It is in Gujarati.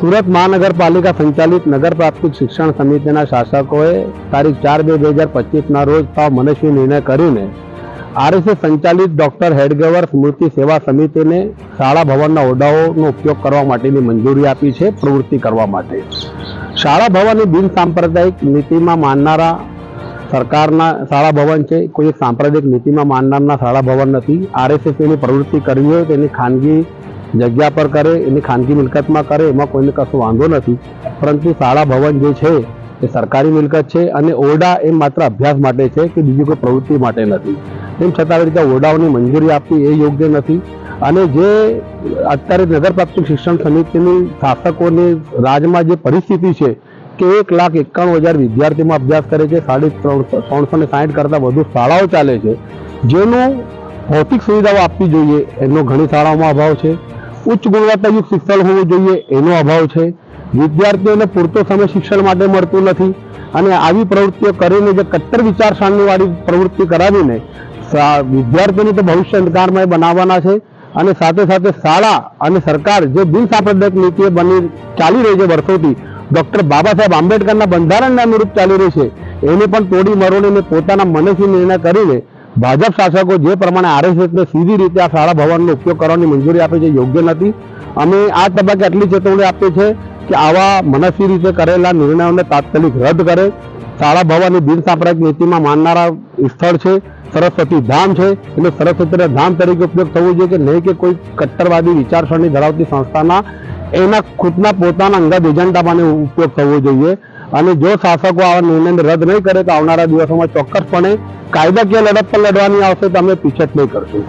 સુરત મહાનગરપાલિકા સંચાલિત નગર પ્રાથમિક શિક્ષણ સમિતિના શાસકોએ તારીખ ચાર બે બે હજાર પચીસના રોજ સાવ મનસ્વી નિર્ણય કરીને આરએસએસ સંચાલિત ડોક્ટર હેડગેવર સ્મૃતિ સેવા સમિતિને શાળા ભવનના ઓરડાઓનો ઉપયોગ કરવા માટેની મંજૂરી આપી છે પ્રવૃત્તિ કરવા માટે. શાળા ભવનની બિનસાંપ્રદાયિક નીતિમાં માનનારા સરકારના શાળા ભવન છે, કોઈ સાંપ્રદાયિક નીતિમાં માનનારના શાળા ભવન નથી. આરએસએસ એની પ્રવૃત્તિ કરવી હોય તેની ખાનગી જગ્યા પર કરે, એની ખાનગી મિલકતમાં કરે, એમાં કોઈને કશો વાંધો નથી. પરંતુ શાળા ભવન જે છે, એ સરકારી મિલકત છે અને ઓરડા એ માત્ર અભ્યાસ માટે છે કે બીજી કોઈ પ્રવૃત્તિ માટે નથી. તેમ છતાં રીતે ઓરડાઓની મંજૂરી આપવી એ યોગ્ય નથી. અને જે અત્યારે નગર શિક્ષણ સમિતિની શાસકોની રાજમાં જે પરિસ્થિતિ છે કે એક લાખ એકાણું હજાર વિદ્યાર્થીમાં અભ્યાસ કરે છે, સાડી ત્રણસો ત્રણસો ને સાઠ કરતાં વધુ શાળાઓ ચાલે છે. જેનું ભૌતિક સુવિધાઓ આપવી જોઈએ, એનો ઘણી શાળાઓમાં અભાવ છે. ઉચ્ચ ગુણવત્તાયુક્ત શિક્ષણ હોવું જોઈએ, એનો અભાવ છે. વિદ્યાર્થીઓને પૂરતો સમય શિક્ષણ માટે મળતું નથી અને આવી પ્રવૃત્તિઓ કરીને જે કટ્ટર વિચારસરણીવાળી પ્રવૃત્તિ કરાવીને વિદ્યાર્થીઓનું તો ભવિષ્ય અંધકારમય બનાવવાના છે અને સાથે સાથે શાળા અને સરકાર જે બિનસાંપ્રદાયિક નીતિએ બની ચાલી રહી છે વર્ષોથી, ડૉક્ટર બાબા સાહેબ આંબેડકરના બંધારણને અનુરૂપ ચાલી રહી છે. એને પણ તોડી મરોડીને પોતાના મનેથી નિર્ણય કરીને ભાજપ શાસકો જે પ્રમાણે આરએસએસને સીધી રીતે આ શાળા ભવનનો ઉપયોગ કરવાની મંજૂરી આપે છે, યોગ્ય નથી. અમે આ તબક્કે આટલી ચેતવણી આપીએ છીએ કે આવા મનસ્વી રીતે કરેલા નિર્ણયોને તાત્કાલિક રદ કરે. શાળા ભવનની બિન સાંપ્રદાયિક નીતિમાં માનનારા સ્થળ છે, સરસ્વતી ધામ છે, એટલે સરસ્વતી ધામ તરીકે ઉપયોગ થવો જોઈએ કે નહીં કે કોઈ કટ્ટરવાદી વિચારસરણી ધરાવતી સંસ્થાના એના ખુદના પોતાના અંગત એજન્ડામાં ઉપયોગ થવો જોઈએ. અને જો શાસકો આવા નિર્ણયને રદ નહીં કરે તો આવનારા દિવસોમાં ચોક્કસપણે કાયદાકીય લડત પણ લડવાની આવશે, તો અમે પીછેટ નહીં કરશું.